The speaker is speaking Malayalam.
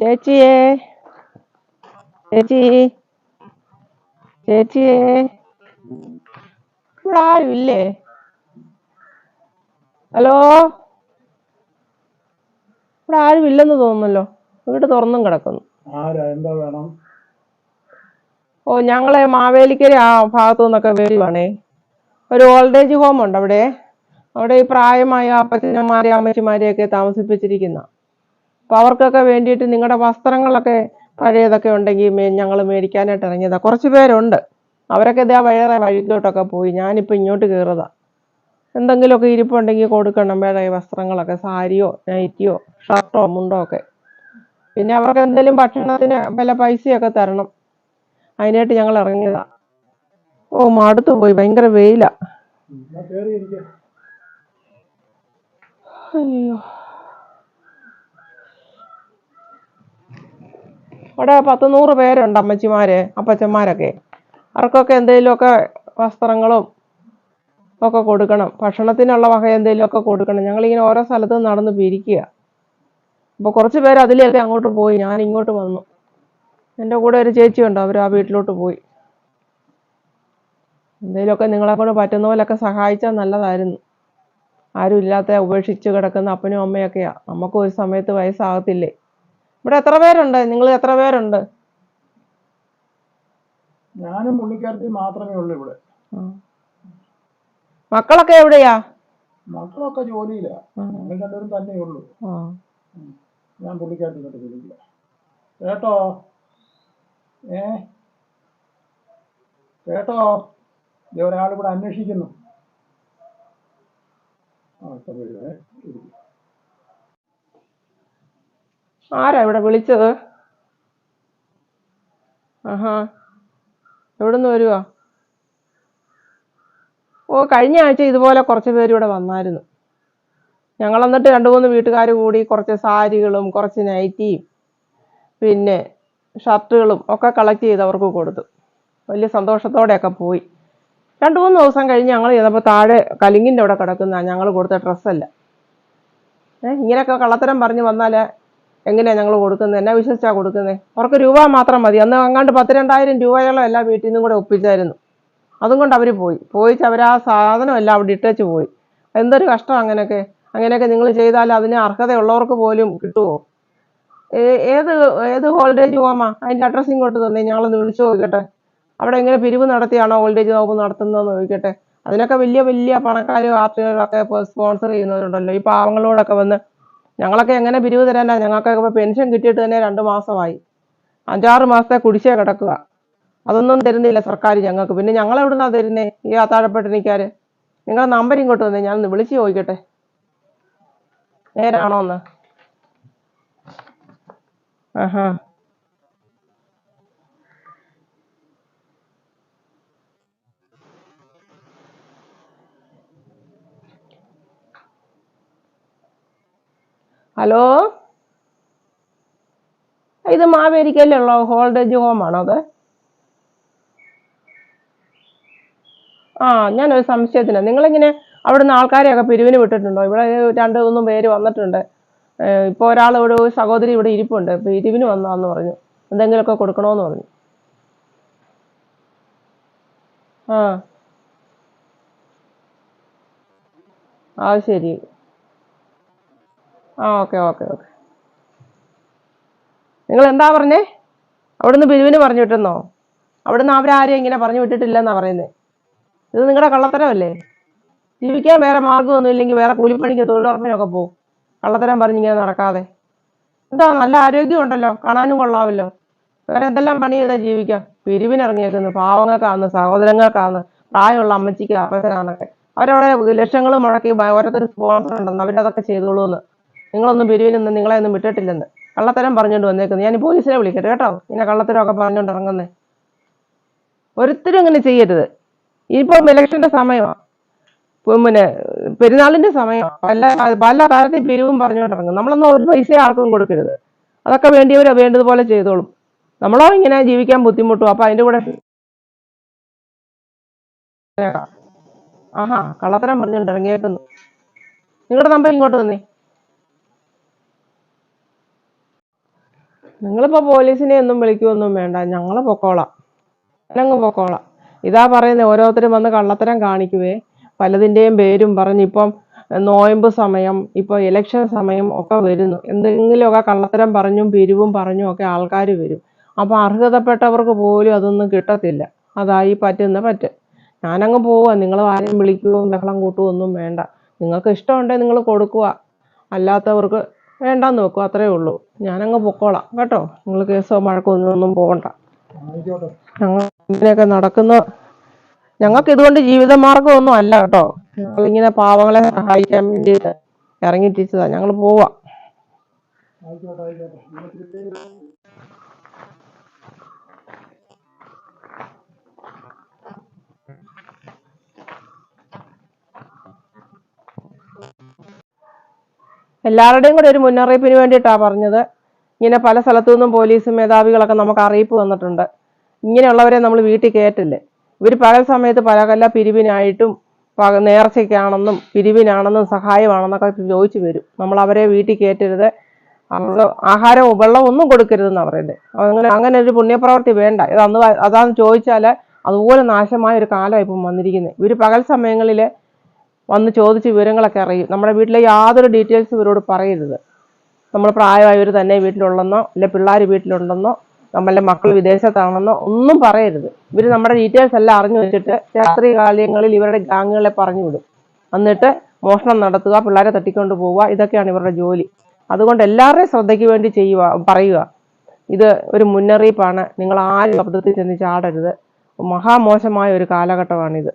ചേച്ചിയേ. ചേച്ചി. ചേച്ചിയേ. ഇവിടെ ആരും ഇല്ലേ ഹലോ? ഇവിടെ ആരും ഇല്ലെന്ന് തോന്നുന്നല്ലോ. വീട് തുറന്നും കിടക്കുന്നു. ഓ ഞങ്ങളെ മാവേലിക്കര ആ ഭാഗത്തു നിന്നൊക്കെ വരുവാണേ. ഒരു ഓൾഡ് ഏജ് ഹോം ഉണ്ട് അവിടെ. അവിടെ ഈ പ്രായമായ അപ്പച്ചന്മാരെ അമ്മച്ചിമാരെയൊക്കെ താമസിപ്പിച്ചിരിക്കുന്ന. അപ്പൊ അവർക്കൊക്കെ വേണ്ടിയിട്ട് നിങ്ങളുടെ വസ്ത്രങ്ങളൊക്കെ പഴയതൊക്കെ ഉണ്ടെങ്കിൽ ഞങ്ങൾ മേടിക്കാനായിട്ട് ഇറങ്ങിയതാണ് കുറച്ച് പേരുണ്ട്. അവരൊക്കെ ഇതേ വേറെ വഴിക്കോട്ടൊക്കെ പോയി. ഞാനിപ്പോൾ ഇങ്ങോട്ട് കയറുക എന്തെങ്കിലുമൊക്കെ ഇരിപ്പുണ്ടെങ്കിൽ കൊടുക്കണം. വേറെ വസ്ത്രങ്ങളൊക്കെ സാരിയോ നൈറ്റിയോ ഷർട്ടോ മുണ്ടോ ഒക്കെ. പിന്നെ അവർക്ക് എന്തെങ്കിലും ഭക്ഷണത്തിന് വല്ല പൈസയൊക്കെ തരണം. അതിനായിട്ട് ഞങ്ങൾ ഇറങ്ങിയതാ. ഓ മടുത്തു പോയി. ഭയങ്കര വെയിലാ. അയ്യോ. ഇവിടെ പത്ത് നൂറ് പേരുണ്ട് അമ്മച്ചിമാര് അപ്പച്ചന്മാരൊക്കെ. അവർക്കൊക്കെ എന്തെങ്കിലുമൊക്കെ വസ്ത്രങ്ങളും ഒക്കെ കൊടുക്കണം. ഭക്ഷണത്തിനുള്ള വക എന്തെങ്കിലുമൊക്കെ കൊടുക്കണം. ഞങ്ങളിങ്ങനെ ഓരോ സ്ഥലത്ത് നടന്ന് പിരിക്കുക. അപ്പോൾ കുറച്ച് പേര് അതിലേക്ക് അങ്ങോട്ട് പോയി. ഞാൻ ഇങ്ങോട്ട് വന്നു. എന്റെ കൂടെ ഒരു ചേച്ചിയുണ്ട് അവർ ആ വീട്ടിലോട്ട് പോയി. എന്തെങ്കിലുമൊക്കെ നിങ്ങളെ കൊണ്ട് പറ്റുന്ന പോലൊക്കെ സഹായിച്ചാൽ നല്ലതായിരുന്നു. ആരും ഇല്ലാത്ത ഉപേക്ഷിച്ച് കിടക്കുന്ന അപ്പനും അമ്മയൊക്കെയാണ് നമുക്ക് ഒരു സമയത്ത് വയസ്സാകത്തില്ലേ? ഇവിടെ എത്ര പേരുണ്ട്? നിങ്ങൾ എത്ര പേരുണ്ട്? ഞാനും പുള്ളിക്കാരത്തി മാത്രമേ ഉള്ളൂ ഇവിടെ. മക്കളൊക്കെ എവിടെയാ? മക്കളൊക്കെ ജോലിയില്ല. ഞങ്ങൾ രണ്ടുപേരും തന്നെ ഉള്ളൂ. ഞാൻ പുള്ളിക്കാരത്തി കൊണ്ട് വിളിക്കില്ല കേട്ടോ? ഏ? കേട്ടോ? ഒരാളിവിടെ അന്വേഷിക്കുന്നു. ആ ഇപ്പൊ വരുവേ. ആരാ ഇവിടെ വിളിച്ചത്? ആഹാ. എവിടുന്ന് വരുവാ? ഓ കഴിഞ്ഞ ആഴ്ച ഇതുപോലെ കുറച്ച് പേര് ഇവിടെ വന്നായിരുന്നു. ഞങ്ങൾ എന്നിട്ട് രണ്ട് മൂന്ന് വീട്ടുകാർ കൂടി കുറച്ച് സാരികളും കുറച്ച് നൈറ്റിയും പിന്നെ ഷർട്ടുകളും ഒക്കെ കളക്ട് ചെയ്ത് അവർക്ക് കൊടുത്തു. വലിയ സന്തോഷത്തോടെയൊക്കെ പോയി. രണ്ട് മൂന്ന് ദിവസം കഴിഞ്ഞ് ഞങ്ങൾ ചെന്നപ്പോൾ താഴെ കലിങ്ങിന്റെ അവിടെ കിടക്കുന്ന ഞങ്ങൾ കൊടുത്ത ഡ്രസ്സല്ല. ഏഹ് ഇങ്ങനെയൊക്കെ കള്ളത്തരം പറഞ്ഞ് വന്നാൽ എങ്ങനെയാ ഞങ്ങൾ കൊടുക്കുന്നത് എന്നാ വിശ്വസിച്ചാണ് കൊടുക്കുന്നത് അവർക്ക് രൂപ മാത്രം മതി. അന്ന് അങ്ങാണ്ട് പത്ത് രണ്ടായിരം രൂപയോളം എല്ലാ വീട്ടിൽ നിന്നും കൂടെ ഒപ്പിച്ചായിരുന്നു. അതും കൊണ്ട് അവർ പോയി. പോയിച്ച് അവർ ആ സാധനം എല്ലാം അവിടെ ഇട്ടേച്ച് പോയി. എന്തൊരു കഷ്ടം അങ്ങനെയൊക്കെ അങ്ങനെയൊക്കെ നിങ്ങൾ ചെയ്താൽ അതിന് അർഹതയുള്ളവർക്ക് പോലും കിട്ടുമോ ഏത് ഏത് ഓൾഡേജ് ഹോമാ? അതിന്റെ അഡ്രസ്സ് ഇങ്ങോട്ട് തന്നെ. ഞങ്ങളൊന്ന് വിളിച്ചു നോക്കട്ടെ അവിടെ എങ്ങനെ പിരിവ് നടത്തിയാണോ ഓൾഡേജ് ഹോം നടത്തുന്നതെന്ന് നോക്കിക്കട്ടെ. അതിനൊക്കെ വലിയ വലിയ പണക്കാരും ആർട്ടികളൊക്കെ സ്പോൺസർ ചെയ്യുന്നവരുണ്ടല്ലോ. ഈ പാവങ്ങളോടൊക്കെ വന്ന് ഞങ്ങളൊക്കെ എങ്ങനെ പിരിവ് തരാനാ? ഞങ്ങൾക്ക് ഇപ്പോൾ പെൻഷൻ കിട്ടിയിട്ട് തന്നെ രണ്ട് മാസമായി. അഞ്ചാറ് മാസത്തെ കുടിശ്ശേ കിടക്കുക. അതൊന്നും തരുന്നില്ല സർക്കാർ ഞങ്ങൾക്ക്. പിന്നെ ഞങ്ങൾ എവിടുന്നാ തരുന്നേ? ഈ താഴെപ്പട്ടിണിക്കാർ നിങ്ങളുടെ നമ്പർ ഇങ്ങോട്ട് തന്നെ ഞാനൊന്ന് വിളിച്ച് ചോദിക്കട്ടെ. നേരാണോ ഒന്ന്? ആഹാ. ഹലോ? ഇത് മാവേലിക്കലുള്ള ഹോൾഡേജ് ഹോമാണോ അത്? ആ ഞാനൊരു സംശയത്തിന്. നിങ്ങളിങ്ങനെ അവിടുന്ന് ആൾക്കാരെയൊക്കെ പിരിവിന് വിട്ടിട്ടുണ്ടോ? ഇവിടെ രണ്ട് മൂന്നും പേര് വന്നിട്ടുണ്ട്. ഇപ്പോൾ ഒരാൾ ഇവിടെ സഹോദരി ഇവിടെ ഇരിപ്പുണ്ട്. പിരിവിന് വന്നാന്ന് പറഞ്ഞു. എന്തെങ്കിലുമൊക്കെ കൊടുക്കണമെന്ന് പറഞ്ഞു. ആ. ആ ശരി. Okay okay okay. നിങ്ങൾ എന്താ പറഞ്ഞേ? അവിടുന്ന് ബിരുവിന് പറഞ്ഞു വിട്ടെന്നോ? അവിടുന്ന് അവരാരും ഇങ്ങനെ പറഞ്ഞു വിട്ടിട്ടില്ലെന്നാ പറയുന്നത് ഇത് നിങ്ങളുടെ കള്ളത്തരമല്ലേ? ജീവിക്കാൻ വേറെ മാർഗമൊന്നും ഇല്ലെങ്കിൽ വേറെ കൂലിപ്പണിക്ക് തൊഴിലുറപ്പിനൊക്കെ പോകും കള്ളത്തരം പറഞ്ഞിങ്ങനെ നടക്കാതെ. എന്താ നല്ല ആരോഗ്യമുണ്ടല്ലോ കാണാനും കൊള്ളാമല്ലോ. വേറെ എന്തെല്ലാം പണി ചെയ്താൽ ജീവിക്കാം പിരിവിനിറങ്ങിയേക്കുന്നു. പാവങ്ങൾക്കാന്ന് സഹോദരങ്ങൾക്കാന്ന് പ്രായമുള്ള അമ്മച്ചിക്ക് അപ്പച്ചനാന്നൊക്കെ. അവരവിടെ ലക്ഷങ്ങൾ മുഴക്കി ഓരോരുത്തർ സ്പോൺസർ ഉണ്ടെന്ന് അവരതൊക്കെ ചെയ്തോളൂന്ന്. നിങ്ങളൊന്നും പിരിവിനൊന്നും നിങ്ങളെ ഒന്നും വിട്ടിട്ടില്ലെന്ന് കള്ളത്തരം പറഞ്ഞുകൊണ്ട് വന്നേക്കുന്നു. ഞാൻ പോലീസിനെ വിളിക്കട്ടെ കേട്ടോ. ഇങ്ങനെ കള്ളത്തരമൊക്കെ പറഞ്ഞുകൊണ്ട് ഇറങ്ങുന്നത് ഒരുത്തരും ഇങ്ങനെ ചെയ്യരുത്. ഇപ്പം ഇലക്ഷന്റെ സമയമാണ് പിന്നെ പെരുന്നാളിന്റെ സമയമാണ് പല പല തരത്തിൽ പിരിവും പറഞ്ഞുകൊണ്ട് ഇറങ്ങും നമ്മളൊന്നും ഒരു പൈസ ആർക്കും കൊടുക്കരുത്. അതൊക്കെ വേണ്ടിയവരോ വേണ്ടതുപോലെ ചെയ്തോളും. നമ്മളോ ഇങ്ങനെ ജീവിക്കാൻ ബുദ്ധിമുട്ടും. അപ്പൊ അതിന്റെ കൂടെ ആഹാ കള്ളത്തരം പറഞ്ഞുകൊണ്ട് ഇറങ്ങിയേക്കുന്നു. നിങ്ങളുടെ നമ്പർ ഇങ്ങോട്ട് തന്നേ നിങ്ങളിപ്പോ പോലീസിനെ ഒന്നും വിളിക്കുമൊന്നും വേണ്ട. ഞങ്ങൾ പൊക്കോളാം. ഞങ്ങൾ പൊക്കോളാം. ഇതാ പറയുന്നത് ഓരോരുത്തരും വന്ന് കള്ളത്തരം കാണിക്കുവേ. പലതിന്റെയും പേരും പറഞ്ഞ് ഇപ്പം നോയമ്പ് സമയം ഇപ്പോൾ ഇലക്ഷൻ സമയം ഒക്കെ വരുന്നു. എന്തെങ്കിലുമൊക്കെ കള്ളത്തരം പറഞ്ഞും പിരിവും പറഞ്ഞും ഒക്കെ ആൾക്കാർ വരും. അപ്പോൾ അർഹതപ്പെട്ടവർക്ക് പോലും അതൊന്നും കിട്ടത്തില്ല. അതായി പറ്റുന്ന പറ്റ്. ഞാനങ്ങ് പോവാ. നിങ്ങൾ ആരെയും വിളിക്കുകയും ബഹളം കൂട്ടുകയോ ഒന്നും വേണ്ട. നിങ്ങൾക്ക് ഇഷ്ടമുണ്ടെങ്കിൽ നിങ്ങൾ കൊടുക്കുക അല്ലാത്തവർക്ക് വേണ്ടാന്ന് വെക്കും അത്രേ ഉള്ളൂ. ഞാനങ്ങ് പൊക്കോളാം കേട്ടോ? നിങ്ങൾ കേസോ മഴക്കോ ഒന്നും ഒന്നും പോകണ്ട. ഞങ്ങൾ ഇങ്ങനെയൊക്കെ നടക്കുന്ന ഞങ്ങൾക്ക് ഇതുകൊണ്ട് ജീവിതമാർഗം ഒന്നും അല്ല കേട്ടോ. ഞങ്ങളിങ്ങനെ പാവങ്ങളെ സഹായിക്കാൻ വേണ്ടിയിട്ട് ഇറങ്ങിയിട്ടിച്ചതാ ഞങ്ങൾ പോവാ. എല്ലാവരുടെയും കൂടെ ഒരു മുന്നറിയിപ്പിന് വേണ്ടിയിട്ടാണ് പറഞ്ഞത്. ഇങ്ങനെ പല സ്ഥലത്തു നിന്നും പോലീസ് മേധാവികളൊക്കെ നമുക്ക് അറിയിപ്പ് വന്നിട്ടുണ്ട്. ഇങ്ങനെയുള്ളവരെ നമ്മൾ വീട്ടിൽ കയറ്റില്ലേ ഇവർ പകൽ സമയത്ത് പല പല പിരിവിനായിട്ടും നേർച്ചയ്ക്കാണെന്നും പിരിവിനാണെന്നും സഹായമാണെന്നൊക്കെ ചോദിച്ചു വരും. നമ്മൾ അവരെ വീട്ടിൽ കയറ്റരുത് അവർക്ക് ആഹാരവും വെള്ളവും ഒന്നും കൊടുക്കരുതെന്നാണ് പറയുന്നത് അങ്ങനെ അങ്ങനെ ഒരു പുണ്യപ്രവർത്തി വേണ്ട. ഇത് അന്ന് അതാന്ന് ചോദിച്ചാൽ അതുപോലെ നാശമായ ഒരു കാലം ഇപ്പം വന്നിരിക്കുന്നത് ഇവർ പകൽ സമയങ്ങളിൽ വന്ന് ചോദിച്ച് വിവരങ്ങളൊക്കെ അറിയും. നമ്മുടെ വീട്ടിലെ യാതൊരു ഡീറ്റെയിൽസും ഇവരോട് പറയരുത്. നമ്മൾ പ്രായമായവർ തന്നെ വീട്ടിലുള്ളെന്നോ അല്ലെ പിള്ളേർ വീട്ടിലുണ്ടെന്നോ നമ്മളെ മക്കൾ വിദേശത്താണെന്നോ ഒന്നും പറയരുത്. ഇവർ നമ്മുടെ ഡീറ്റെയിൽസ് എല്ലാം അറിഞ്ഞു വെച്ചിട്ട് രാത്രി കാലങ്ങളിൽ ഇവരുടെ ഗാങ്ങുകളെ പറഞ്ഞു വിടും. എന്നിട്ട് മോഷണം നടത്തുക പിള്ളേരെ തട്ടിക്കൊണ്ട് പോവുക ഇതൊക്കെയാണ് ഇവരുടെ ജോലി. അതുകൊണ്ട് എല്ലാവരുടെയും ശ്രദ്ധയ്ക്ക് വേണ്ടി ചെയ്യുക പറയുക. ഇത് ഒരു മുന്നറിയിപ്പാണ്. നിങ്ങൾ ആരും അബദ്ധത്തിൽ ചെന്ന് ചാടരുത്. മഹാമോശമായ ഒരു കാലഘട്ടമാണിത്.